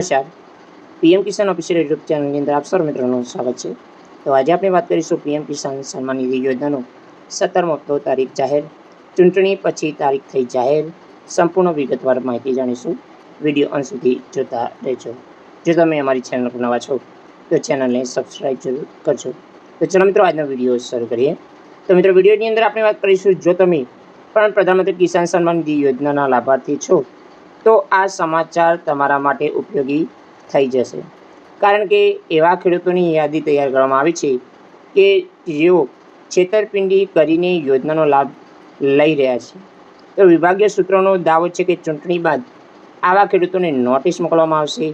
નમસ્કાર પીએમ કિસાન official YouTube ચેનલની અંદર આપ સર્વ મિત્રોનું સ્વાગત છે. તો આજે આપણે વાત કરીશું પીએમ કિસાન સન્માન નિધિ યોજનાનો. સત્તરમો હપ્તો તારીખ જાહેર. ચૂંટણી પછી તારીખ થઈ જાહેર. સંપૂર્ણ વિગતવાર માહિતી જાણીશું. વીડિયો અંત સુધી જોતા રહેજો. જો તમે અમારી ચેનલ પર નવા છો, તો ચેનલને સબસ્ક્રાઈબ જરૂર કરજો. તો ચલો મિત્રો, આજનો વીડિયો શરૂ કરીએ. તો મિત્રો, વિડીયોની અંદર આપણે વાત કરીશું, જો તમે પણ પ્રધાનમંત્રી કિસાન સન્માન નિધિ યોજનાના લાભાર્થી છો તો આ સમાચાર તમારા માટે ઉપયોગી થઈ જશે. કારણ કે એવા ખેડૂતોની યાદી તૈયાર કરવામાં આવી છે કે જેઓ છેતરપિંડી કરીને યોજનાનો લાભ લઈ રહ્યા છે. તો વિભાગીય સૂત્રોનો દાવો છે કે ચૂંટણી બાદ આવા ખેડૂતોને નોટિસ મોકલવામાં આવશે,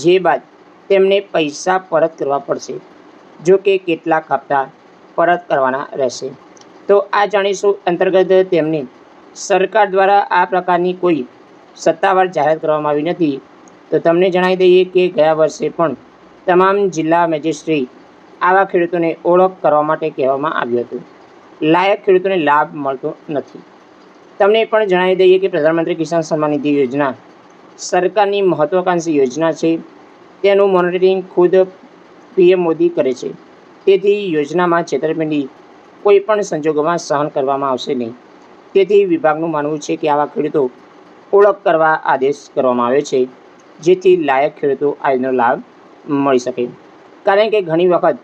જે બાદ તેમને પૈસા પરત કરવા પડશે, જો કે કેટલાક હપ્તા પરત કરવાના રહેશે. તો આ જાણીશું અંતર્ગત તેમને સરકાર દ્વારા આ પ્રકારની કોઈ સત્તાવાર જાહેર કરવામાં આવી નથી. તો તમને જણાવી દઈએ કે ગયા વર્ષે પણ તમામ જિલ્લા મેજિસ્ટ્રેટ આવા ખેડૂતોને ઓળખ કરવા માટે કહેવામાં આવ્યું હતું. લાયક ખેડૂતોને લાભ મળતો નથી. તમને પણ જણાવી દઈએ કે પ્રધાનમંત્રી કિસાન સન્માન નિધિ યોજના સરકારની મહત્વાકાંક્ષી યોજના છે. તેનું મોનિટરિંગ ખુદ પીએમ મોદી કરે છે. તેથી યોજનામાં છેતરપિંડી કોઈ પણ સંજોગોમાં સહન કરવામાં આવશે નહીં. તેથી વિભાગનું માનવું છે કે આવા ખેડૂતો ઓળખ કરવા આદેશ કરવામાં આવે છે, જેથી લાયક ખેડૂતો આ યોજનાનો લાભ મળી શકે. કારણ કે ઘણી વખત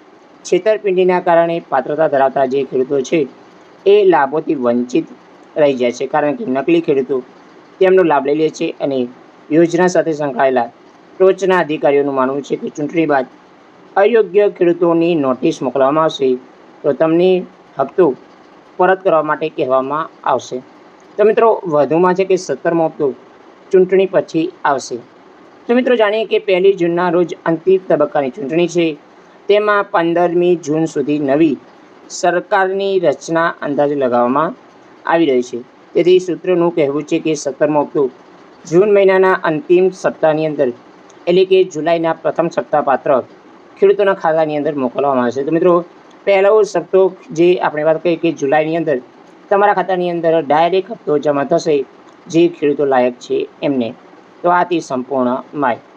છેતરપિંડીના કારણે પાત્રતા ધરાવતા જે ખેડૂતો છે, એ લાભોથી વંચિત રહી જાય છે. કારણ કે નકલી ખેડૂતો તેમનો લાભ લઈ લે છે અને યોજના સાથે સંકળાયેલા ટોચના અધિકારીઓનું માનવું છે કે ચૂંટણી બાદ અયોગ્ય ખેડૂતોની નોટિસ મોકલવામાં આવશે, તો તમને હપ્તો પરત કરવા માટે કહેવામાં આવશે. તો મિત્રો, વધુમાં છે કે સત્તરમો હપ્તો ચૂંટણી પછી આવશે. તો મિત્રો, જાણીએ કે પહેલી જૂનના રોજ અંતિમ તબક્કાની ચૂંટણી છે. તેમાં પંદરમી જૂન સુધી નવી સરકારની રચના અંદાજે લગાવવામાં આવી રહી છે. તેથી સૂત્રોનું કહેવું છે કે સત્તરમો હપ્તો જૂન મહિનાના અંતિમ સપ્તાહની અંદર, એટલે કે જુલાઈના પ્રથમ સપ્તાહ પાત્ર ખેડૂતોના ખાતાની અંદર મોકલવામાં આવશે. તો મિત્રો, પહેલો સપ્તો જે આપણે વાત કરીએ કે જુલાઈની અંદર તમારા ખાતાની અંદર ડાયરેક્ટ હપ્તો જમા થશે. જે ખેડૂતો લાયક છે એમને. તો આથી સંપૂર્ણ માહિતી.